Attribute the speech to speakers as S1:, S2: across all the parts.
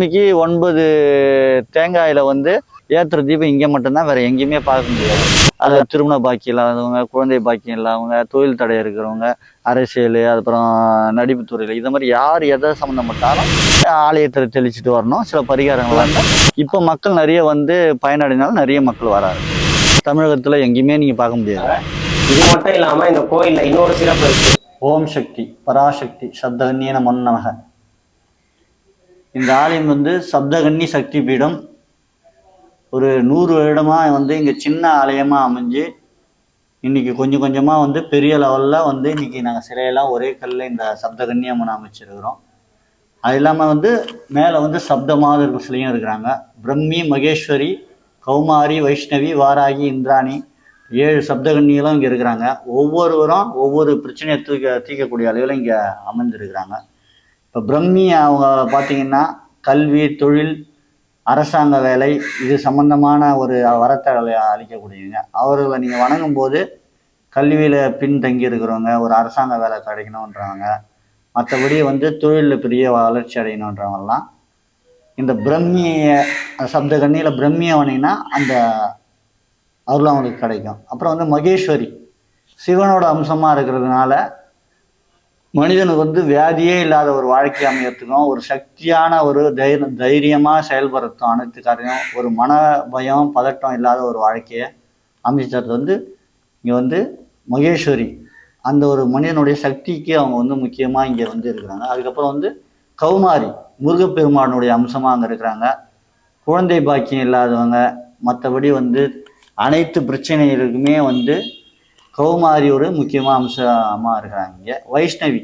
S1: இன்னைக்கு ஒன்பது தேங்காயில வந்து ஏத்துற தீபம் இங்கே மட்டும்தான் வேற எங்கேயுமே பார்க்க முடியாது. அது திருமண பாக்கியம் இல்லாதவங்க குழந்தை பாக்கியம் இல்லாதவங்க தொழில் தடை இருக்கிறவங்க அரசியல் அப்புறம் நடிப்பு துறையில் இது மாதிரி யார் எதை சம்மந்தப்பட்டாலும் ஆலயத்தில் தெளிச்சுட்டு வரணும். சில பரிகாரங்கள் இருந்தால் இப்போ மக்கள் நிறைய வந்து பயனடைனாலும் நிறைய மக்கள் வராங்க. தமிழகத்தில் எங்கேயுமே நீங்கள் பார்க்க முடியாது.
S2: இது மட்டும் இல்லாம இந்த கோயில்ல இன்னொரு சிறப்பு
S1: ஓம் சக்தி பராசக்தி சப்தகன்னியன மன்னமக இந்த ஆலயம் வந்து சப்தகன்னி சக்தி பீடம். ஒரு நூறு வருடமாக வந்து இங்கே சின்ன ஆலயமாக அமைஞ்சு இன்றைக்கி கொஞ்சம் கொஞ்சமாக வந்து பெரிய லெவலில் வந்து இன்றைக்கி நாங்கள் சிலையெல்லாம் ஒரே கல்லில் இந்த சப்தகன்னி அம்மன் அமைச்சிருக்கிறோம். அது இல்லாமல் வந்து மேலே வந்து சப்த சிலையும் இருக்கிறாங்க. பிரம்மி மகேஸ்வரி கௌமாரி வைஷ்ணவி வாராகி இந்திராணி ஏழு சப்தகன்னிகளும் இங்கே இருக்கிறாங்க. ஒவ்வொருவரும் ஒவ்வொரு பிரச்சனையை தூக்க தீர்க்கக்கூடிய அளவில் இங்கே அமைந்திருக்கிறாங்க. இப்போ பிரம்மி அவங்க பார்த்தீங்கன்னா கல்வி தொழில் அரசாங்க வேலை இது சம்பந்தமான ஒரு வரத்தை அளிக்கக்கூடியவங்க. அவர்களை நீங்கள் வணங்கும் போது கல்வியில் பின்தங்கி இருக்கிறவங்க ஒரு அரசாங்க வேலை கிடைக்கணுன்றவங்க மற்றபடி வந்து தொழிலில் பெரிய வளர்ச்சி அடையணுன்றவங்கலாம் இந்த பிரம்மிய சப்தகன்னியில் பிரம்மியை வணங்கினா அந்த அருள் அவங்களுக்கு கிடைக்கும். அப்புறம் வந்து மகேஸ்வரி சிவனோட அம்சமாக இருக்கிறதுனால மனிதனுக்கு வந்து வியாதியே இல்லாத ஒரு வாழ்க்கை அமையறதுக்கும் ஒரு சக்தியான ஒரு தைரியம் தைரியமாக செயல்படுறதும் அனைத்து காரியம் ஒரு மன பயம் பதட்டம் இல்லாத ஒரு வாழ்க்கையை அமைச்சு தரது வந்து இங்கே வந்து மகேஸ்வரி. அந்த ஒரு மனிதனுடைய சக்திக்கு அவங்க வந்து முக்கியமாக இங்கே வந்து இருக்கிறாங்க. அதுக்கப்புறம் வந்து கௌமாரி முருகப்பெருமானுடைய அம்சமாக அங்கே இருக்கிறாங்க. குழந்தை பாக்கியம் இல்லாதவங்க மற்றபடி வந்து அனைத்து பிரச்சனைகளுக்குமே வந்து கௌமாரி ஒரு முக்கியமான அம்சமாக இருக்கிறாங்க. இங்கே வைஷ்ணவி.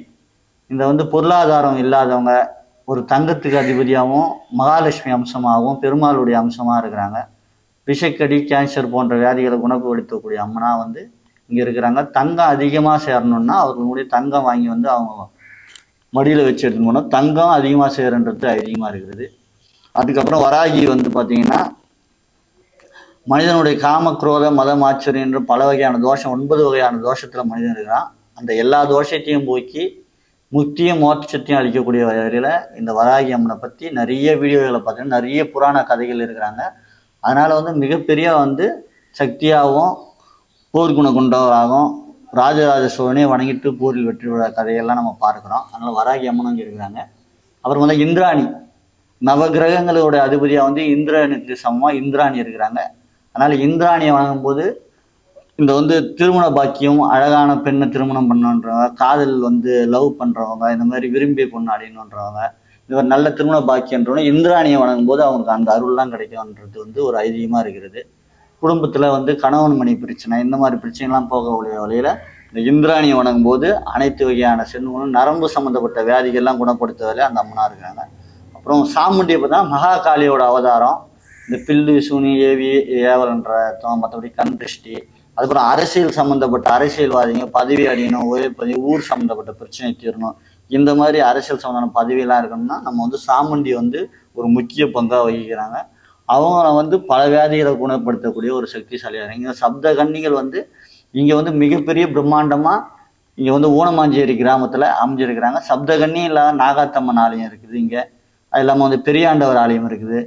S1: இந்த வந்து பொருளாதாரம் இல்லாதவங்க ஒரு தங்கத்துக்கு அதிபதியாகவும் மகாலட்சுமி அம்சமாகவும் பெருமாளுடைய அம்சமாக இருக்கிறாங்க. விஷக்கடி கேன்சர் போன்ற வியாதிகளை குணப்படுத்தக்கூடிய அம்மனா வந்து இங்கே இருக்கிறாங்க. தங்கம் அதிகமாக சேரணும்னா அவர்களுடைய தங்கம் வாங்கி வந்து அவங்க மடியில் வச்சு எடுத்துன்னு போனால் தங்கம் அதிகமாக சேருன்றது அதிகமாக இருக்கிறது. அதுக்கப்புறம் வராகி வந்து பார்த்தீங்கன்னா மனிதனுடைய காம குரோத மதம் ஆச்சரியம் என்று பல வகையான தோஷம் ஒன்பது வகையான தோஷத்தில் மனிதன் இருக்கிறான். அந்த எல்லா தோஷத்தையும் போக்கி முக்தியும் மோட்சத்தையும் அளிக்கக்கூடிய வகையில் இந்த வராகி அம்மனை பற்றி நிறைய வீடியோகளை பார்த்தீங்கன்னா நிறைய புராண கதைகள் இருக்கிறாங்க. அதனால் வந்து மிகப்பெரிய வந்து சக்தியாகவும் போர்க்குண கொண்டவராகவும் ராஜராஜ சோழனே வணங்கிட்டு போரில் வெற்றி விழா கதையெல்லாம் நம்ம பார்க்குறோம். அதனால் வராகி அம்மனும் இருக்கிறாங்க. அப்புறம் வந்து இந்திராணி. நவகிரகங்களோட அதிபதியாக வந்து இந்திரனுக்கு சமமாக இந்திராணி இருக்கிறாங்க. அதனால் இந்திராணியை வணங்கும்போது இந்த வந்து திருமண பாக்கியம் அழகான பெண்ணை திருமணம் பண்ணணுன்றவங்க காதல் வந்து லவ் பண்ணுறவங்க இந்த மாதிரி விரும்பிய பொண்ணு அடையணுன்றவங்க இந்த நல்ல திருமண பாக்கியன்றவங்க இந்திராணியை வணங்கும்போது அவங்களுக்கு அந்த அருள்லாம் கிடைக்கும்ன்றது வந்து ஒரு ஐதீகமாக இருக்கிறது. குடும்பத்தில் வந்து கணவன் மணி பிரச்சனை இந்த மாதிரி பிரச்சனைலாம் போகக்கூடிய வழியில் இந்த இந்திராணியை வணங்கும் போது அனைத்து வகையான செல்வங்களும் நரம்பு சம்மந்தப்பட்ட வியாதிகள்லாம் குணப்படுத்துவதில் அந்த அம்மனாக இருக்காங்க. அப்புறம் சாமுண்டியை பார்த்தா மகாகாளியோட அவதாரம். இந்த பில்லு சூனி ஏவி ஏவலன்ற அர்த்தம் மற்றபடி கண் திருஷ்டி. அதுக்கப்புறம் அரசியல் சம்மந்தப்பட்ட அரசியல்வாதிங்க பதவி அடையணும் ஒரே பதவி ஊர் சம்மந்தப்பட்ட பிரச்சனை தீரணும். இந்த மாதிரி அரசியல் சம்மந்தமான பதவியெல்லாம் இருக்கணும்னா நம்ம வந்து சாமுண்டி வந்து ஒரு முக்கிய பங்காக வகிக்கிறாங்க. அவங்கள வந்து பல வியாதிகளை குணப்படுத்தக்கூடிய ஒரு சக்திசாலியாக இங்கே சப்த கன்னிகள் வந்து இங்கே வந்து மிகப்பெரிய பிரம்மாண்டமாக இங்கே வந்து ஊனமாஞ்சேரி கிராமத்தில் அமைஞ்சிருக்கிறாங்க. சப்த சப்தகன்னி இல்லாத நாகாத்தம்மன் ஆலயம் இருக்குது இங்கே. அது இல்லாமல் வந்து பெரியாண்டவர் ஆலயம் இருக்குது.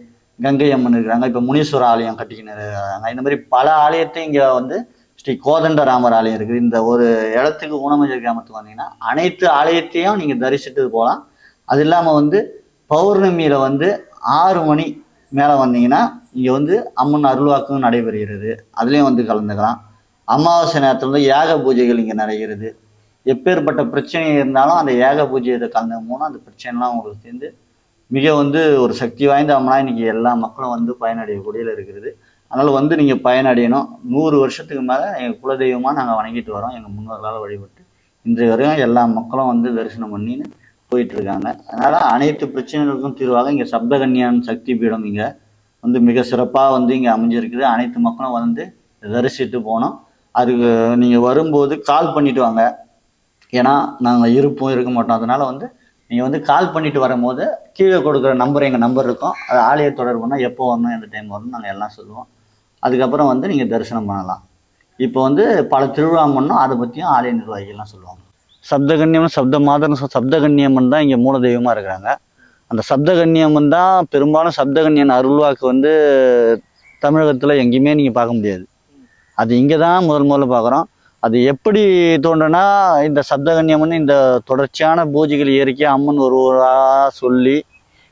S1: கங்கை அம்மன் இருக்கிறாங்க. இப்போ முனீஸ்வர ஆலயம் கட்டிக்கின்னு இருக்கிறாங்க. இந்த மாதிரி பல ஆலயத்தையும் இங்கே வந்து ஸ்ரீ கோதண்ட ராமர் ஆலயம் இருக்குது இந்த ஒரு இடத்துக்கு ஊனமஞ்சேரி கிராமத்துக்கு வந்தீங்கன்னா அனைத்து ஆலயத்தையும் நீங்கள் தரிசிட்டு போகலாம் அது இல்லாமல் வந்து பௌர்ணமியில் வந்து ஆறு மணி மேலே வந்தீங்கன்னா இங்கே வந்து அம்மன் அருள்வாக்கும் நடைபெறுகிறது. அதுலேயும் வந்து கலந்துக்கலாம். அமாவாசை நேரத்தில் வந்து ஏக பூஜைகள் இங்கே நடைகிறது. எப்பேற்பட்ட பிரச்சனை இருந்தாலும் அந்த ஏக பூஜையை கலந்து போனால் அந்த பிரச்சனைலாம் உங்களுக்கு சேர்ந்து மிக வந்து ஒரு சக்தி வாய்ந்த அம்மனா இன்னைக்கு எல்லா மக்களும் வந்து பயனடையக்கூடியதில் இருக்கிறது. அதனால் வந்து நீங்கள் பயனடையணும். நூறு வருஷத்துக்கு மேலே எங்கள் குலதெய்வமாக நாங்கள் வணங்கிட்டு வரோம். எங்கள் முன்னோர்களால் வழிபட்டு இன்றைய வரையும் எல்லா மக்களும் வந்து தரிசனம் பண்ணின்னு போயிட்டு இருக்காங்க. அதனால் அனைத்து பிரச்சனைகளுக்கும் தீர்வாக இங்கே சப்தகன்யான் சக்தி பீடம் இங்கே வந்து மிக சிறப்பாக வந்து இங்கே அமைஞ்சிருக்குது. அனைத்து மக்களும் வந்து தரிசித்து போனோம் அதுக்கு நீங்கள் வரும்போது கால் பண்ணிட்டு வாங்க. ஏன்னா நாங்கள் இருப்போம் இருக்க மாட்டோம். அதனால வந்து நீங்கள் வந்து கால் பண்ணிட்டு வரும்போது கீழே கொடுக்குற நம்பர் எங்கள் நம்பர் இருக்கும். அது ஆலய தொடர்புனா எப்போ வரணும் எந்த டைம் வரணும் நாங்கள் எல்லாம் சொல்லுவோம். அதுக்கப்புறம் வந்து நீங்கள் தரிசனம் பண்ணலாம். இப்போ வந்து பல திருவிழா பண்ணோம் அதை பற்றியும் ஆலய நிர்வாகிகள்லாம் சொல்லுவாங்க. சப்தகன்னியம் சப்த மாதன் சப்தகண்ணியம்மன் தான் இங்கே மூல தெய்வமாக இருக்கிறாங்க. அந்த சப்தகண்ணியம்மன் தான் பெரும்பாலும் சப்தகன்னியன் அருள்வாக்கு வந்து தமிழகத்தில் எங்கேயுமே நீங்கள் பார்க்க முடியாது. அது இங்கே தான் முதல் முதல்ல பார்க்குறோம். அது எப்படி தோன்றுனா இந்த சப்தகன்னியம் வந்து இந்த தொடர்ச்சியான பூஜைகள் இயற்கையாக அம்மன் ஒருவராக சொல்லி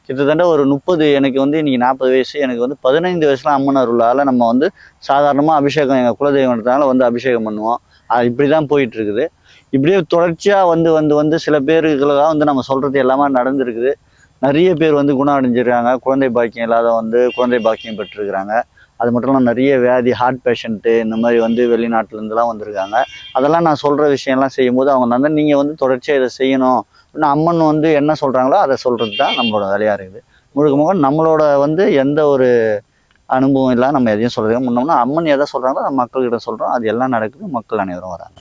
S1: கிட்டத்தட்ட ஒரு முப்பது எனக்கு வந்து இன்றைக்கி நாற்பது வயசு எனக்கு வந்து பதினைந்து வயசுல அம்மன் அருளால் நம்ம வந்து சாதாரணமாக அபிஷேகம் எங்கள் குலதெய்வத்தினால வந்து அபிஷேகம் பண்ணுவோம். அது இப்படி தான் போயிட்டுருக்குது. இப்படியே தொடர்ச்சியாக வந்து வந்து வந்து சில பேருக்கெல்லாம் வந்து நம்ம சொல்கிறது எல்லாமே நடந்திருக்குது. நிறைய பேர் வந்து குணம் அடைஞ்சிருக்காங்க. குழந்தை பாக்கியம் இல்லாத வந்து குழந்தை பாக்கியம் பெற்றிருக்கிறாங்க. அது மட்டும் இல்லாமல் நிறைய வியாதி ஹார்ட் பேஷண்ட்டு இந்த மாதிரி வந்து வெளிநாட்டிலேருந்துலாம் வந்திருக்காங்க. அதெல்லாம் நான் சொல்கிற விஷயம்லாம் செய்யும்போது அவங்க வந்து நீங்கள் வந்து தொடர்ச்சியாக இதை செய்யணும். இன்னும் அம்மன் வந்து என்ன சொல்கிறாங்களோ அதை சொல்கிறது தான் நம்மளோட வேலையாக இருக்குது. முழுக்க முழுக்க நம்மளோட வந்து எந்த ஒரு அனுபவம் இல்லை நம்ம எதையும் சொல்கிறதுக்கு முன்னோம்னா அம்மன் எதை சொல்கிறாங்களோ நம்ம மக்கள்கிட்ட சொல்கிறோம் அது எல்லாம் நடக்குது மக்கள் அனைவரும் வராங்க.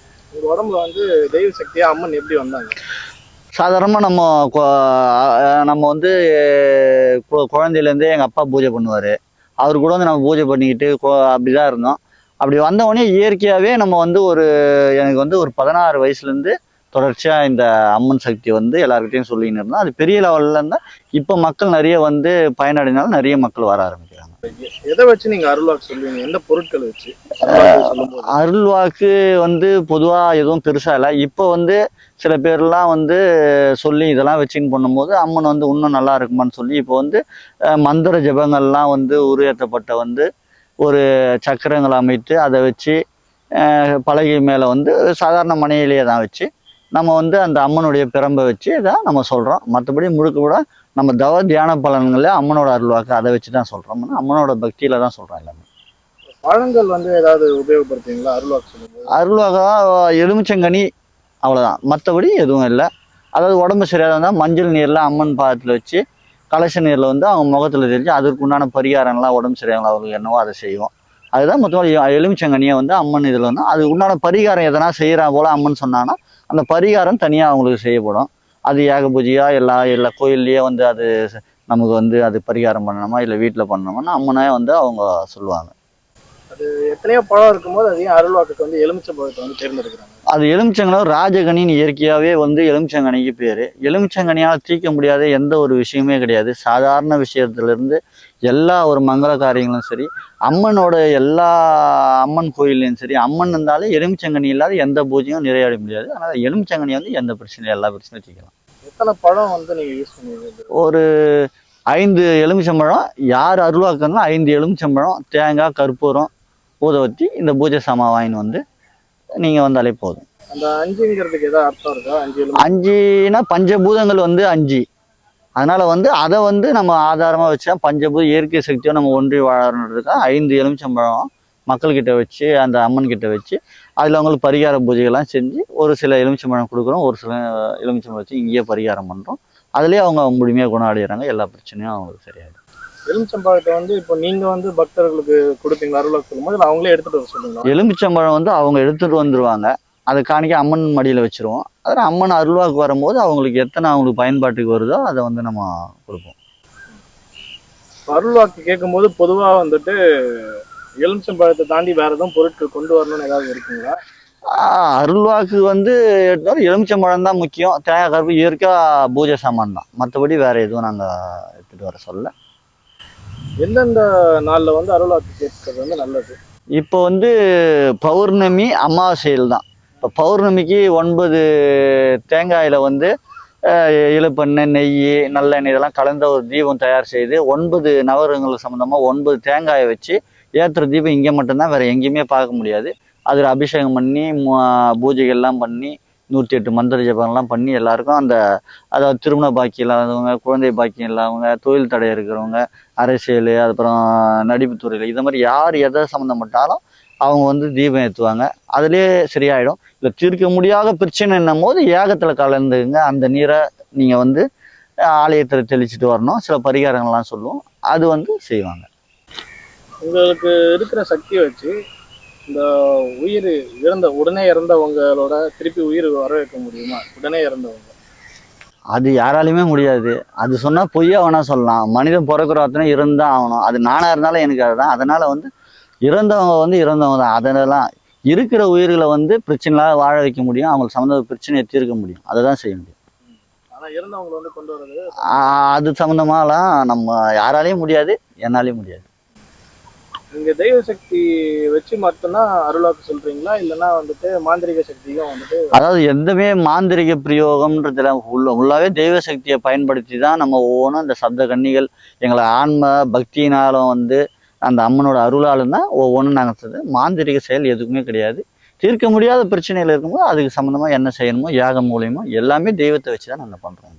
S3: உடம்புல வந்து தெய்வ சக்தியா அம்மன் எப்படி வந்தாங்க?
S1: சாதாரணமாக நம்ம நம்ம வந்து குழந்தையிலேருந்தே எங்கள் அப்பா பூஜை பண்ணுவார். அவர் கூட வந்து நம்ம பூஜை பண்ணிக்கிட்டு அப்படி தான் இருந்தோம். அப்படி வந்தவொடனே இயற்கையாகவே நம்ம வந்து ஒரு எனக்கு வந்து ஒரு பதினாறு வயசுலேருந்து தொடர்ச்சியாக இந்த அம்மன் சக்தி வந்து எல்லாருக்கிட்டையும் சொல்லின்னு இருந்தோம். அது பெரிய லெவலில் இருந்தால் இப்போ மக்கள் நிறைய வந்து பயனடைனாலும் நிறைய மக்கள் வர ஆரம்பிக்கிறாங்க.
S3: எதை வச்சு நீங்கள் அருள்வாக்கு சொல்லுவீங்க? எந்த பொருட்களை வச்சு? அருள்வாக்கு
S1: வந்து பொதுவாக எதுவும் பெருசாக இல்லை. இப்போ வந்து சில பேர்லாம் வந்து சொல்லி இதெல்லாம் வச்சுன்னு பண்ணும்போது அம்மன் வந்து இன்னும் நல்லா இருக்குமான்னு சொல்லி இப்போ வந்து மந்திர ஜபங்கள்லாம் வந்து உருவேற்றப்பட்ட வந்து ஒரு சக்கரங்கள் அமைத்து அதை வச்சு பலகை மேலே வந்து சாதாரண மனையிலேயே தான் வச்சு நம்ம வந்து அந்த அம்மனுடைய பிரம்பை வச்சு தான் நம்ம சொல்கிறோம் மற்றபடி முழுக்க கூட நம்ம தவ தியான பலன்களில் அம்மனோட அருள்வாக்கு அதை வச்சு தான் சொல்கிறோம் அம்மனோட பக்தியில் தான் சொல்கிறோம் எல்லாமே.
S3: பழங்கள் வந்து ஏதாவது உபயோகப்படுத்துவீங்களா? அருள்வாக்கு சொல்லும்போது.
S1: அருள்வாக எலுமிச்சங்கனி அவ்வளோதான் மற்றபடி எதுவும் இல்லை. அதாவது உடம்பு சரியாக இருந்தால் மஞ்சள் நீரில் அம்மன் பாதத்தில் வச்சு கலச நீரில் வந்து அவங்க முகத்தில் தெரிஞ்சு அதற்கு உண்டான பரிகாரம்லாம் உடம்பு சரியாங்களா அவங்களுக்கு என்னவோ அதை செய்வோம். அதுதான் மொத்தமாக எலுமிச்சங்கனியை வந்து அம்மன் இதில் வந்து அது உண்டான பரிகாரம் எதனா செய்கிறா போல் அம்மன் சொன்னான்னா அந்த பரிகாரம் தனியாக அவங்களுக்கு செய்யப்படும். அது ஏக பூஜையாக எல்லா எல்லா கோயில்லையே வந்து அது நமக்கு வந்து அது பரிகாரம் பண்ணணுமா இல்லை வீட்டில் பண்ணணுமா அம்மனே வந்து அவங்க சொல்லுவாங்க.
S3: எத்தனையோ பழம் இருக்கும்போது அது ஏன் அருள்வாக்குக்கு வந்து எலுமிச்சை பழத்தை வந்து தேர்ந்தெடுக்கிறாங்க.
S1: அது எலுமிச்சங்கனம் ராஜகனின்னு இயற்கையாகவே வந்து எலுமிச்சங்கனிக்கு பேர். எலுமிச்சங்கனியால் தீர்க்க முடியாத எந்த ஒரு விஷயமே கிடையாது. சாதாரண விஷயத்துலேருந்து எல்லா ஒரு மங்கள காரியங்களும் சரி அம்மனோட எல்லா அம்மன் கோயில்லையும் சரி அம்மன் இருந்தாலே எலுமிச்சங்கனி இல்லாத எந்த பூஜையும் நிறைவேற முடியாது. ஆனால் எலுமிச்சங்கனி வந்து எந்த பிரச்சனையும் எல்லா பிரச்சனையும் தீர்க்கலாம்
S3: எத்தனை பழம் வந்து நீங்க யூஸ் பண்ணுவீங்க?
S1: ஒரு ஐந்து எலுமிச்சம்பழம் யார் அருள்வாக்குன்னா ஐந்து எலுமிச்சம்பழம் தேங்காய் கற்பூரம் ஊதவத்தி இந்த பூஜை சாமான் வாங்கின்னு வந்து நீங்கள் வந்தாலே போதும்.
S3: அந்த அஞ்சுங்கிறதுக்கு ஏதாவது அர்த்தம் இருக்கா? அஞ்சு
S1: அஞ்சுனா பஞ்சபூதங்கள் வந்து அஞ்சு. அதனால வந்து அதை வந்து நம்ம ஆதாரமாக வச்சா பஞ்சபூத இயற்கை சக்தியை நம்ம ஒன்றி வாழறதுக்காக ஐந்து எலுமிச்சம்பழம் மக்கள்கிட்ட வச்சு அந்த அம்மன் கிட்ட வச்சு அதில் அவங்களுக்கு பரிகார பூஜைகள்லாம் செஞ்சு ஒரு சில எலுமிச்சம்பழம் கொடுக்குறோம் ஒரு சில எலுமிச்சம்பழம் வச்சு இங்கேயே பரிகாரம் பண்ணுறோம் அதுலேயே அவங்க முழுமையாக குணம் அடைகிறாங்க எல்லா பிரச்சனையும் அவங்களுக்கு சரியாயிடும்.
S3: எலுமிச்சம்பழத்தை வந்து இப்போ நீங்க வந்து பக்தர்களுக்கு கொடுப்பீங்களா? அருள்வாக்கு சொல்லும்போது அவங்களே எடுத்துட்டு வர சொல்லுங்களா
S1: எலுமிச்சம்பழம் வந்து அவங்க எடுத்துகிட்டு வந்துடுவாங்க அதை காணிக்க அம்மன் மடியில் வச்சுருவோம். அதில் அம்மன் அருள்வாக்கு வரும்போது அவங்களுக்கு எத்தனை அவங்களுக்கு பயன்பாட்டுக்கு வருதோ அதை வந்து நம்ம கொடுப்போம்.
S3: அருள்வாக்கு கேட்கும்போது பொதுவா வந்துட்டு எலுமிச்சம்பழத்தை தாண்டி வேற எதுவும் பொருட்கள் கொண்டு வரணும்னு ஏதாவது இருக்குங்களா?
S1: அருள்வாக்கு வந்து எடுத்தாலும் எலுமிச்சம்பழம் தான் முக்கியம். தேங்காய் கருப்பு இயற்கையாக பூஜை சாமான் தான். மற்றபடி வேறு எதுவும் நாங்கள் எடுத்துகிட்டு வர சொல்ல
S3: எந்தெந்த நாளில் வந்து அருளாட்சி கேட்கறது வந்து நல்லது?
S1: இப்போ வந்து பௌர்ணமி அமாவாசையில் தான் இப்போ பௌர்ணமிக்கு ஒன்பது தேங்காயில் வந்து அஹ், இழுப்பெண்ணெய் நெய் நல்லெண்ணெய் இதெல்லாம் கலந்த ஒரு தீபம் தயார் செய்து ஒன்பது நவரங்கள் சம்மந்தமாக ஒன்பது தேங்காயை வச்சு ஏற்றுற தீபம் இங்கே மட்டும்தான் வேறு எங்கேயுமே பார்க்க முடியாது. அதில் அபிஷேகம் பண்ணி மு- பூஜைகள்லாம் பண்ணி நூற்றி எட்டு மந்திர ஜபம்லாம் பண்ணி எல்லாருக்கும் அந்த அதாவது திருமண பாக்கியம் இல்லாதவங்க குழந்தை பாக்கியம் இல்லாதவங்க தொழில் தடை இருக்கிறவங்க அரசியல் அப்புறம் நடிப்புத்துறையில் இதை மாதிரி யார் எதை சம்மந்தப்பட்டாலும் அவங்க வந்து தீபம் ஏற்றுவாங்க அதுலேயே சரியாயிடும். இல்லை தீர்க்க முடியாத பிரச்சனைன்னும் போது ஏகத்தில் கலந்துங்க அந்த நீரை நீங்கள் வந்து ஆலயத்தில் தெளிச்சிட்டு வரணும். சில பரிகாரங்கள்லாம் சொல்லுவோம். அது வந்து செய்வாங்க.
S3: உங்களுக்கு இருக்கிற சக்தியை வச்சு இந்த உயிர் இறந்த உடனே இறந்தவங்களோட திருப்பி உயிர் வர வைக்க முடியுமா? உடனே இறந்தவங்க.
S1: அது யாராலையுமே முடியாது. அது சொன்னால் பொய்யா வேணா சொல்லலாம். மனிதன் பிறக்கிற அத்தனை இருந்தால் ஆகணும். அது நானாக இருந்தாலும் எனக்கு அதுதான். அதனால் வந்து இறந்தவங்க வந்து இறந்தவங்க தான். அதெல்லாம் இருக்கிற உயிர்களை வந்து பிரச்சனை இல்லாத வாழ வைக்க முடியும். அவங்களுக்கு சம்மந்த பிரச்சனையை தீர்க்க முடியும். அதை தான் செய்ய முடியும். அது சம்மந்தமாலாம் நம்ம யாராலையும் முடியாது. என்னாலையும் முடியாது.
S3: நீங்க தெய்வ சக்தி வச்சு மட்டும்தான் அருளாக்கு சொல்றீங்களா? இல்லைன்னா வந்துட்டு மாந்திரிக சக்தியும் வந்துட்டு
S1: அதாவது எந்தமே மாந்திரிக பிரயோகம்ன்றதுல உள்ள உள்ளாவே தெய்வ சக்தியை பயன்படுத்தி தான் நம்ம ஒவ்வொன்றும் இந்த சப்த கன்னிகள் எங்களை ஆன்ம பக்தியினாலும் வந்து அந்த அம்மனோட அருளாலும் தான் ஒவ்வொன்றும் நாங்கள் மாந்திரிக செயல் எதுக்குமே கிடையாது. தீர்க்க முடியாத பிரச்சனைகள் இருக்கும்போது அதுக்கு சம்மந்தமாக என்ன செய்யணுமோ யாகம் மூலியமோ எல்லாமே தெய்வத்தை வச்சு தான் நாங்கள் பண்ணுறோம்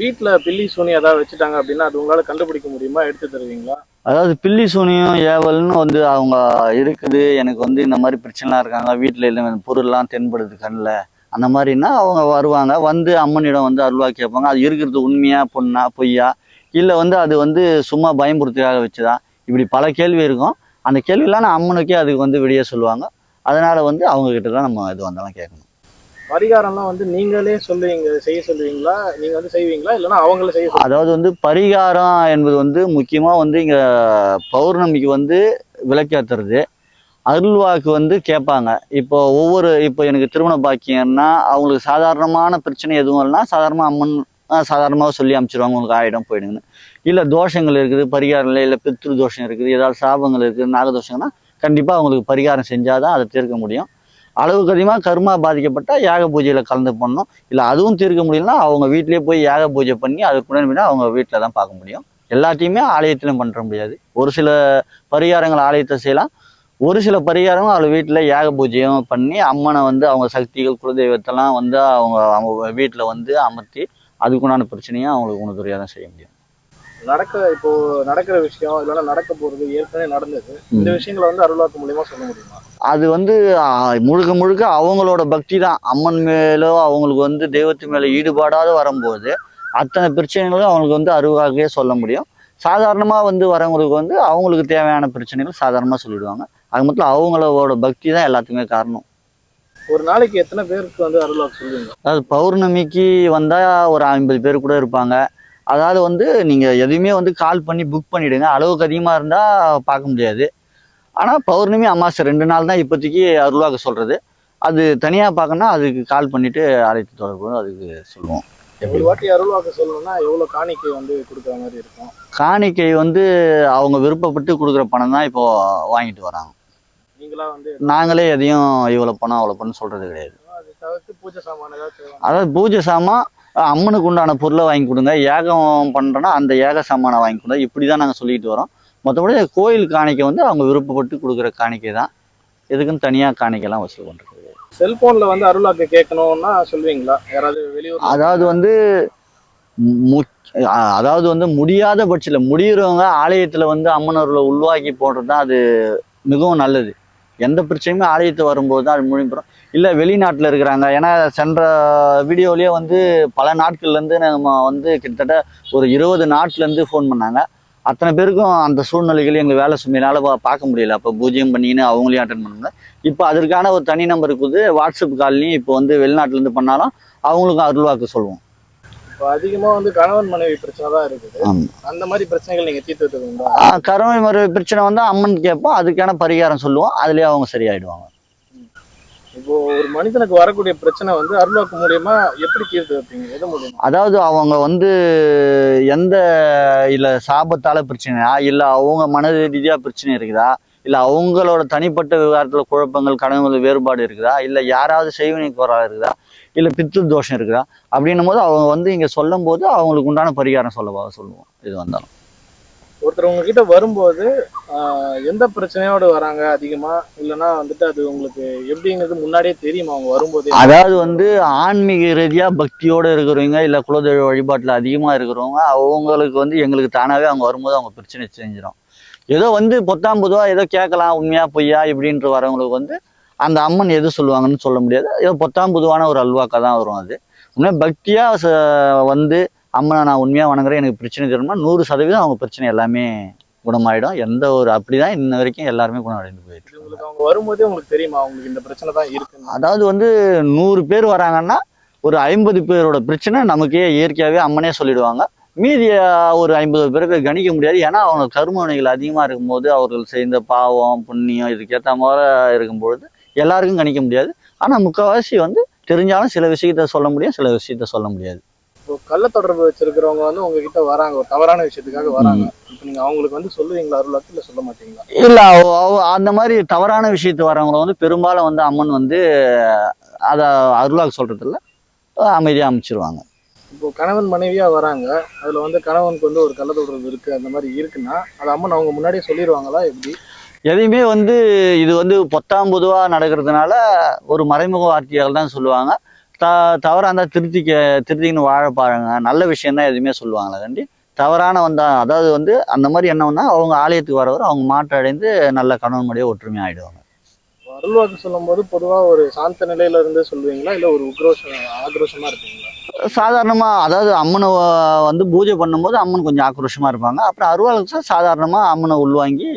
S3: வீட்டுல பில்லி சூனி ஏதாவது வச்சுட்டாங்க அப்படின்னா அது உங்களால கண்டுபிடிக்க முடியுமா? எடுத்து தருவீங்களா?
S1: அதாவது பில்லி சூனியம் ஏவல்னு வந்து அவங்க இருக்குது. எனக்கு வந்து இந்த மாதிரி பிரச்சனைலாம் இருக்காங்க. வீட்டில் இல்லை பொருள்லாம் தென்படுது கண்ணில். அந்த மாதிரின்னா அவங்க வருவாங்க. வந்து அம்மனிடம் வந்து அருள்வா கேட்பாங்க. அது இருக்கிறது உண்மையா பொண்ணா பொய்யா? இல்லை வந்து அது வந்து சும்மா பயமுறுத்துக்காக வச்சுதா? இப்படி பல கேள்வி இருக்கும். அந்த கேள்வியெல்லாம் நான் அம்மனுக்கே அதுக்கு வந்து விடிய சொல்லுவாங்க. அதனால் வந்து அவங்கக்கிட்ட தான் நம்ம இது வந்தாலும் கேட்கணும்.
S3: பரிகாரம்லாம் வந்து நீங்களே சொல்லுவீங்க செய்ய சொல்லுவீங்களா? நீங்க வந்து செய்வீங்களா? இல்லைன்னா அவங்கள செய்ய
S1: அதாவது வந்து பரிகாரம் என்பது வந்து முக்கியமாக வந்து இங்கே பௌர்ணமிக்கு வந்து விளக்கேற்றுறது அருள்வாக்கு வந்து கேட்பாங்க. இப்போ ஒவ்வொரு இப்போ எனக்கு திருமண பாக்கியம்னா அவங்களுக்கு சாதாரணமான பிரச்சனை எதுவும் இல்லைனா சாதாரணமாக அம்மன் சாதாரணமாக சொல்லி அனுப்பிச்சிருவாங்க உங்களுக்கு ஆயிடும் போயிடுங்கன்னு இல்லை தோஷங்கள் இருக்குது பரிகாரம் இல்லை இல்லை பித்ரு தோஷம் இருக்குது ஏதாவது சாபங்கள் இருக்குது நாகதோஷங்கள்னா கண்டிப்பாக அவங்களுக்கு பரிகாரம் செஞ்சால் தான் அதை தீர்க்க முடியும். அளவுக்கு அதிகமாக கர்மா பாதிக்கப்பட்டால் யாக பூஜையில் கலந்து பண்ணணும். இல்லை அதுவும் தீர்க்க முடியலன்னா அவங்க வீட்டிலேயே போய் யாக பூஜை பண்ணி அதுக்குடன் அவங்க வீட்டில் தான் பார்க்க முடியும். எல்லாத்தையுமே ஆலயத்திலும் பண்ணுற முடியாது. ஒரு சில பரிகாரங்கள் ஆலயத்தை செய்யலாம். ஒரு சில பரிகாரம் அவள் வீட்டில் யாக பூஜையும் பண்ணி அம்மனை வந்து அவங்க சக்திகள் குலதெய்வத்தெல்லாம் வந்து அவங்க அவங்க வீட்டில் வந்து அமர்த்தி அதுக்குண்டான பிரச்சனையும் அவங்களுக்கு உணர்துறையாக தான் செய்ய முடியும்.
S3: நடக்க இப்போ நடக்கிற விஷயம் இல்லைன்னா நடக்க போறது ஏற்கனவே நடந்தது. இந்த விஷயங்களை வந்து அருளாக்கு மூலியமா சொல்ல முடியுமா?
S1: அது வந்து முழுக்க முழுக்க அவங்களோட பக்தி தான். அம்மன் மேலோ அவங்களுக்கு வந்து தெய்வத்து மேலே ஈடுபாடாத வரும்போது அத்தனை பிரச்சனைகளும் அவங்களுக்கு வந்து அருவாகவே சொல்ல முடியும். சாதாரணமாக வந்து வரவங்களுக்கு வந்து அவங்களுக்கு தேவையான பிரச்சனைகள் சாதாரணமாக சொல்லிடுவாங்க. அது மட்டும் அவங்களோட பக்தி தான் எல்லாத்துக்குமே காரணம்.
S3: ஒரு நாளைக்கு எத்தனை பேருக்கு வந்து அருளாக்கு சொல்லுவீங்க?
S1: அதாவது பௌர்ணமிக்கு வந்தால் ஒரு ஐம்பது பேர் கூட இருப்பாங்க. அதாவது வந்து நீங்கள் எதையுமே வந்து கால் பண்ணி புக் பண்ணிவிடுங்க அளவுக்கு அதிகமாக இருந்தால் பார்க்க முடியாது. ஆனால் பௌர்ணமி அமாவாசை ரெண்டு நாள் தான் இப்போதைக்கு அருள்வாக்கு சொல்கிறது அது தனியாக பார்க்கணும்னா அதுக்கு கால் பண்ணிவிட்டு அழைத்து தொடர்பு அதுக்கு சொல்லுவோம்.
S3: ஒரு வாட்டி அருள்வாக்கு சொல்லணும்னா எவ்வளவு காணிக்கை வந்து கொடுக்குற மாதிரி இருக்கும்?
S1: காணிக்கை வந்து அவங்க விருப்பப்பட்டு கொடுக்குற பணம் தான் இப்போது வாங்கிட்டு வராங்க.
S3: நீங்களா வந்து
S1: நாங்களே எதையும் இவ்வளோ பணம் அவ்வளோ பணம் சொல்கிறது கிடையாது.
S3: அது தவிர்த்து பூஜை சாமான்
S1: அதாவது பூஜை சாமான் அம்மனுக்கு உண்டான பொருளை வாங்கி கொடுங்க. ஏகம் பண்ணுறோன்னா அந்த ஏக சாமானை வாங்கி கொடுங்க. இப்படி தான் நாங்கள் சொல்லிட்டு வரோம். மற்றபடி கோயில் காணிக்கை வந்து அவங்க விருப்பப்பட்டு கொடுக்குற காணிக்கை தான். எதுக்குன்னு தனியாக காணிக்கைலாம் வசூல் பண்ணுறது
S3: செல்போன்ல வந்து அருளாக்கு கேட்கணும்னா சொல்லுவீங்களா யாராவது வெளியூர்
S1: அதாவது வந்து மு- அதாவது வந்து முடியாத பட்சத்தில் முடிகிறவங்க ஆலயத்தில் வந்து அம்மனவர்களை உள்வாக்கி போடுறது தான் அது மிகவும் நல்லது. எந்த பிரச்சனையுமே ஆலயத்து வரும்போது தான் அது முடிப்புறோம் இல்லை வெளிநாட்டில் இருக்கிறாங்க. ஏன்னா சென்ற வீடியோலேயே வந்து பல நாட்கள்லேருந்து நம்ம வந்து கிட்டத்தட்ட ஒரு இருபது நாட்டிலேருந்து ஃபோன் பண்ணாங்க. அத்தனை பேருக்கும் அந்த சூழ்நிலைகள் எங்களுக்கு வேலை சுமையினால பார்க்க முடியல. அப்போ பூஜ்ஜியம் பண்ணின்னு அவங்களையும் அட்டன் பண்ண முடியல இப்போ அதற்கான ஒரு தனி நம்பர் இருக்குது. வாட்ஸ்அப் கால்லையும் இப்போ வந்து வெளிநாட்டிலேருந்து பண்ணாலும் அவங்களுக்கும் அருள்வாக்கு சொல்லுவோம்
S3: இப்போ அதிகமா வந்து கணவன் மனைவி பிரச்சனை தான் இருக்குது. அந்த மாதிரி பிரச்சனைகள் நீங்க தீர்த்து
S1: கருமை மறு பிரச்சனை வந்து அம்மன் கேட்போம். அதுக்கான பரிகாரம் சொல்லுவோம். அதுலேயே அவங்க சரியாயிடுவாங்க.
S3: இப்போ ஒரு மனிதனுக்கு வரக்கூடிய பிரச்சனை வந்து அருள்வாக்கு மூலியமா எப்படி தீர்த்து வைப்பீங்க? எது மூலியமா?
S1: அதாவது அவங்க வந்து எந்த இல்லை சாபத்தால் பிரச்சனையா இல்லை அவங்க மனது ரீதியாக பிரச்சனை இருக்குதா? இல்லை அவங்களோட தனிப்பட்ட விவகாரத்தில் குழப்பங்கள் கடவுள் வேறுபாடு இருக்குதா? இல்லை யாராவது செய்வினை குறைவா இருக்குதா? இல்லை பித்து தோஷம் இருக்குதா? அப்படின்னும் போது அவங்க வந்து இங்கே சொல்லும் போது அவங்களுக்கு உண்டான பரிகாரம் சொல்ல சொல்லுவோம். இது வந்தாலும்.
S3: ஒருத்தர் உங்ககிட்ட வரும்போது எந்த பிரச்சனையோடு வராங்க அதிகமா? இல்லைன்னா வந்துட்டு அது உங்களுக்கு எப்படிங்கிறது முன்னாடியே தெரியுமா? அவங்க வரும்போது?
S1: அதாவது வந்து ஆன்மீக ரீதியாக பக்தியோடு இருக்கிறவங்க இல்லை குலதெய்வ வழிபாட்டில் அதிகமாக இருக்கிறவங்க அவங்களுக்கு வந்து எங்களுக்கு தானாகவே அவங்க வரும்போது அவங்க பிரச்சனை செஞ்சிடும் ஏதோ வந்து பொத்தாம் பொதுவா ஏதோ கேட்கலாம் உண்மையா பொய்யா இப்படின்ற வரவங்களுக்கு வந்து அந்த அம்மன் எது சொல்லுவாங்கன்னு சொல்ல முடியாது. ஏதோ பொத்தாம் பொதுவான ஒரு அல்வாக்கா தான் வரும் அது. உண்மையாக பக்தியாக வந்து அம்மனை நான் உண்மையாக வணங்குறேன் எனக்கு பிரச்சனை தரணும்னா நூறு சதவீதம் அவங்க பிரச்சனை எல்லாமே குணமாயிடும். எந்த ஒரு அப்படிதான் இன்ன வரைக்கும் எல்லாருமே குணமடைந்து போயிட்டு
S3: இது
S1: இருக்காங்க.
S3: உங்களுக்கு அவங்க வரும்போதே உங்களுக்கு தெரியுமா? அவங்களுக்கு இந்த பிரச்சனை தான் இருக்குன்னு.
S1: அதாவது வந்து நூறு பேர் வராங்கன்னா ஒரு ஐம்பது பேரோட பிரச்சனை நமக்கே இயற்கையாகவே அம்மனே சொல்லிடுவாங்க. மீதி அஹ், ஒரு ஐம்பது பேருக்கு கணிக்க முடியாது. ஏன்னா அவங்க கருமவினைகள் அதிகமாக இருக்கும்போது அவர்கள் செய்த பாவம் புண்ணியம் இதுக்கேற்ற மாதிரி இருக்கும்பொழுது எல்லாருக்கும் கணிக்க முடியாது. ஆனால் முக்கால்வாசி வந்து தெரிஞ்சாலும் சில விஷயத்த சொல்ல முடியும் சில விஷயத்த சொல்ல முடியாது.
S3: கள்ள தொடர்பு வச்சிருக்கிறவங்க வந்து உங்ககிட்ட வராங்க ஒரு தவறான விஷயத்துக்காக வராங்க. இப்போ நீங்க அவங்களுக்கு வந்து சொல்லுவீங்களா அருளாக்கு இல்ல சொல்ல மாட்டீங்களா?
S1: இல்ல அந்த மாதிரி தவறான விஷயத்து வரவங்கள வந்து பெரும்பாலும் வந்து அம்மன் வந்து அதை அருளாக சொல்றது இல்ல அமைதியா அமைச்சிருவாங்க.
S3: இப்போ கணவன் மனைவியா வராங்க அதுல வந்து கணவனுக்கு வந்து ஒரு கள்ள தொடர்பு இருக்கு அந்த மாதிரி இருக்குன்னா அது அம்மன் அவங்க முன்னாடியே சொல்லிடுவாங்களா எப்படி?
S1: எதையுமே வந்து இது வந்து பொத்தாம் பொதுவா நடக்கிறதுனால ஒரு மறைமுக வார்த்தைகள் தான் சொல்லுவாங்க. த தவறாக இருந்தால் திருத்திக்க திருத்திக்கின்னு வாழ பாருங்க. நல்ல விஷயம் தான் எதுவுமே சொல்லுவாங்களே கண்டி தவறான வந்தா அதாவது வந்து அந்த மாதிரி என்ன வந்தா அவங்க ஆலயத்துக்கு வரவர் அவங்க மாற்று அடைந்து நல்ல கணவன் மடியே ஒற்றுமை ஆயிடுவாங்க.
S3: அருள்வாக்கு சொல்லும்போது பொதுவா ஒரு சாந்த நிலையில இருந்து சொல்லுவீங்களா? இல்ல ஒரு உக்ரோஷம் ஆக்ரோஷமா இருப்பீங்களா?
S1: சாதாரணமா அதாவது அம்மனை வந்து பூஜை பண்ணும்போது அம்மன் கொஞ்சம் ஆக்ரோஷமா இருப்பாங்க. அப்புறம் அருவாளுக்கு சாதாரணமா அம்மனை உள்வாங்கி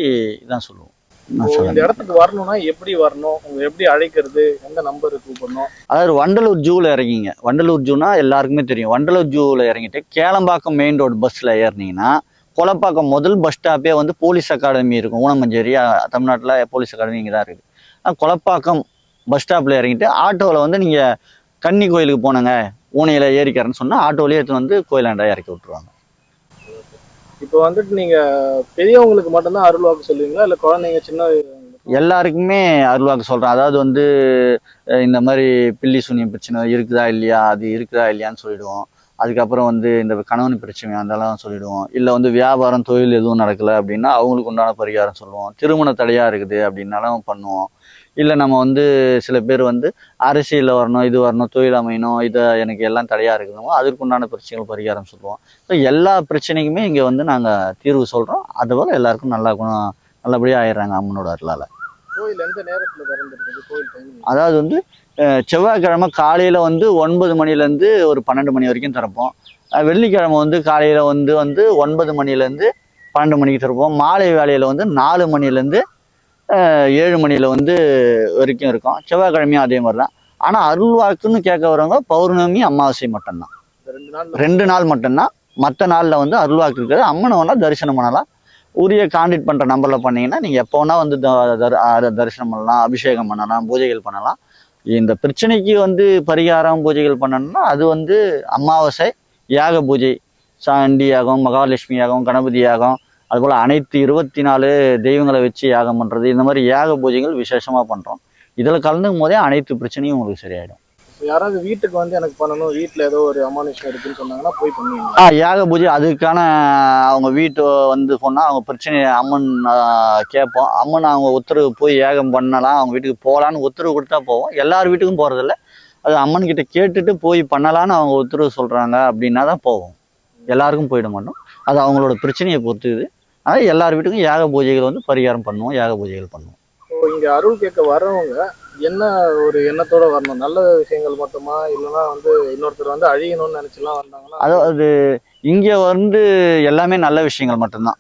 S1: இதான் சொல்லுவோம்.
S3: இந்த. இடத்துக்கு வரணும்னா எப்படி வரணும்? உங்க எப்படி அழைக்கிறது? எந்த நம்பருக்கு கூப்பிடணும்?
S1: அதாவது வண்டலூர் ஜூவில் இறங்கிங்க. வண்டலூர் ஜூனா எல்லாருக்குமே தெரியும். வண்டலூர் ஜூவில் இறங்கிட்டு கேளம்பாக்கம் மெயின் ரோடு பஸ்ஸில் ஏறினீங்கன்னா கொலப்பாக்கம் முதல் பஸ் ஸ்டாப்பே வந்து போலீஸ் அகாடமி இருக்கும். ஊனமஞ்சேரி தமிழ்நாட்டில் போலீஸ் அகாடமி இங்கே தான் இருக்குது ஆனா, கொலப்பாக்கம் பஸ் ஸ்டாப்பில் இறங்கிட்டு ஆட்டோவில் வந்து நீங்கள் கன்னி கோயிலுக்கு போனங்க. ஊனையில் ஏறிக்கிறேன்னு சொன்னால் ஆட்டோலேயே எடுத்து வந்து கோயிலாண்டா இறக்கி விட்ருவாங்க
S3: இப்போ வந்துட்டு நீங்க பெரியவங்களுக்கு மட்டும்தான் அருள்வாக்கு சொல்லுவீங்களா? இல்ல குழந்தைங்க சின்ன
S1: எல்லாருக்குமே அருள்வாக்கு சொல்றேன். அதாவது வந்து இந்த மாதிரி பில்லி சூனியம் பிரச்சனை இருக்குதா இல்லையா? அது இருக்குதா இல்லையான்னு சொல்லிடுவோம். அதுக்கப்புறம் வந்து இந்த கணவன் பிரச்சனை அதெல்லாம் சொல்லிடுவோம். இல்லை வந்து வியாபாரம் தொழில் எதுவும் நடக்கலை அப்படின்னா அவங்களுக்கு உண்டான பரிகாரம் சொல்லுவோம். திருமண தடையாக இருக்குது அப்படின்னாலும் பண்ணுவோம் இல்லை நம்ம வந்து சில பேர் வந்து அரசியலில் வரணும் இது வரணும் தொழில் அமையணும் இதை எனக்கு எல்லாம் தடையாக இருக்குதுமோ அதற்கு உண்டான பிரச்சனைகள் பரிகாரம் சொல்லுவோம். ஸோ எல்லா பிரச்சனைக்குமே இங்கே வந்து நாங்கள் தீர்வு சொல்கிறோம் அதுபோல் எல்லாருக்கும் நல்லா நல்லபடியாக ஆயிடுறாங்க அம்மனோட அருளால்.
S3: கோயில் எந்த நேரத்துல
S1: அதாவது வந்து செவ்வாய்க்கிழமை காலையில் வந்து ஒன்பது மணிலேருந்து ஒரு பன்னெண்டு மணி வரைக்கும் திறப்போம். வெள்ளிக்கிழமை வந்து காலையில் வந்து வந்து ஒன்பது மணிலேருந்து பன்னெண்டு மணிக்கு திறப்போம். மாலை வேலையில் வந்து நாலு மணிலேருந்து ஏழு மணியில் வந்து வரைக்கும் இருக்கும். செவ்வாய்க்கிழமையும் அதே மாதிரி தான் ஆனால் அருள்வாக்குன்னு கேட்க வரவங்க பௌர்ணமி அமாவாசை மட்டும்தான்.
S3: ரெண்டு நாள்
S1: ரெண்டு நாள் மட்டும்தான். மற்ற நாளில் வந்து அருள்வாக்கு இருக்கிறது அம்மனை வேணால் தரிசனம் பண்ணலாம். உரிய கான்டாக்ட் பண்ணுற நம்பரில் பண்ணீங்கன்னா நீங்கள் எப்போ வேணால் வந்து தரிசனம் பண்ணலாம் அபிஷேகம் பண்ணலாம் பூஜைகள் பண்ணலாம். இந்த பிரச்சனைக்கு வந்து பரிகாரம் பூஜைகள் பண்ணணும்னா அது வந்து அமாவாசை யாக பூஜை சாண்டி யாகம் மகாலட்சுமி யாகம் கணபதி யாகம் அதுபோல் அனைத்து இருபத்தி நாலு தெய்வங்களை வச்சு யாகம் பண்ணுறது இந்த மாதிரி யாக பூஜைகள் விசேஷமாக பண்ணுறோம் இதில் கலந்துக்கும் போதே அனைத்து பிரச்சனையும் உங்களுக்கு சரியாயிடும்.
S3: யாராவது வீட்டுக்கு வந்து எனக்கு பண்ணணும் வீட்டுல ஏதோ ஒரு அமானுஷம் இருக்குன்னு சொன்னாங்கன்னா போய் பண்ணுவீங்க.
S1: ஆ யாக பூஜை அதுக்கான அவங்க வீட்டு வந்து சொன்னால் அவங்க பிரச்சனையை அம்மன் கேட்போம். அம்மன் அவங்க உத்தரவு போய் யாகம் பண்ணலாம் அவங்க வீட்டுக்கு போகலான்னு உத்தரவு கொடுத்தா போவோம். எல்லார் வீட்டுக்கும் போகிறதில்ல அது அம்மன் கிட்ட கேட்டுட்டு போய் பண்ணலான்னு அவங்க உத்தரவு சொல்கிறாங்க அப்படின்னா தான் போவோம். எல்லாருக்கும் போயிட மாட்டோம். அது அவங்களோட பிரச்சனையை பொறுத்துது. அதனால் எல்லார் வீட்டுக்கும் யாக பூஜைகள் வந்து பரிகாரம் பண்ணுவோம் யாக பூஜைகள் பண்ணுவோம்.
S3: இங்க அருள் கேட்க வர்றவங்க என்ன ஒரு எண்ணத்தோட வரணும்? நல்ல விஷயங்கள் மட்டுமா? இல்லைன்னா வந்து இன்னொருத்தர் வந்து அழியணும்னு நினைச்சுலாம் வந்தாங்கன்னா?
S1: அதாவது இங்கே வந்து எல்லாமே நல்ல விஷயங்கள் மட்டும்தான்.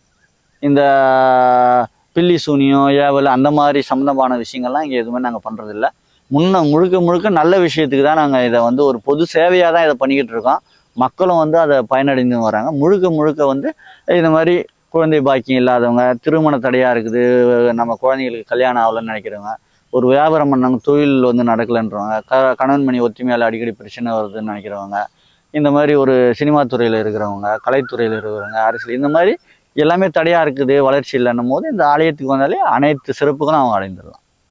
S1: இந்த பில்லி சூனியம் ஏவல் அந்த மாதிரி சம்மந்தமான விஷயங்கள்லாம் இங்கே எதுவுமே நாங்கள் பண்ணுறதில்ல முன்ன முழுக்க முழுக்க நல்ல விஷயத்துக்கு தான் நாங்கள் இதை வந்து ஒரு பொது சேவையாக தான் இதை பண்ணிக்கிட்டு இருக்கோம். மக்களும் வந்து அதை பயனடைந்து வராங்க. முழுக்க முழுக்க வந்து இந்த மாதிரி குழந்தை பாக்கியம் இல்லாதவங்க திருமண தடையாக இருக்குது நம்ம குழந்தைங்களுக்கு கல்யாணம் ஆகலன்னு நினைக்கிறவங்க ஒரு வியாபாரம் பண்ணாங்க தொழில் வந்து நடக்கலைன்றவங்க. க கணவன் மணி ஒத்துமையால் அடிக்கடி பிரச்சனை வருதுன்னு நினைக்கிறவங்க. இந்த மாதிரி ஒரு சினிமா துறையில் இருக்கிறவங்க கலைத்துறையில் இருக்கிறவங்க அரசியல் இந்த மாதிரி எல்லாமே தடையாக இருக்குது வளர்ச்சி இல்லைன்னும் போது இந்த ஆலயத்துக்கு வந்தாலே அனைத்து சிறப்புகளும் அவங்க அடைந்துடலாம்.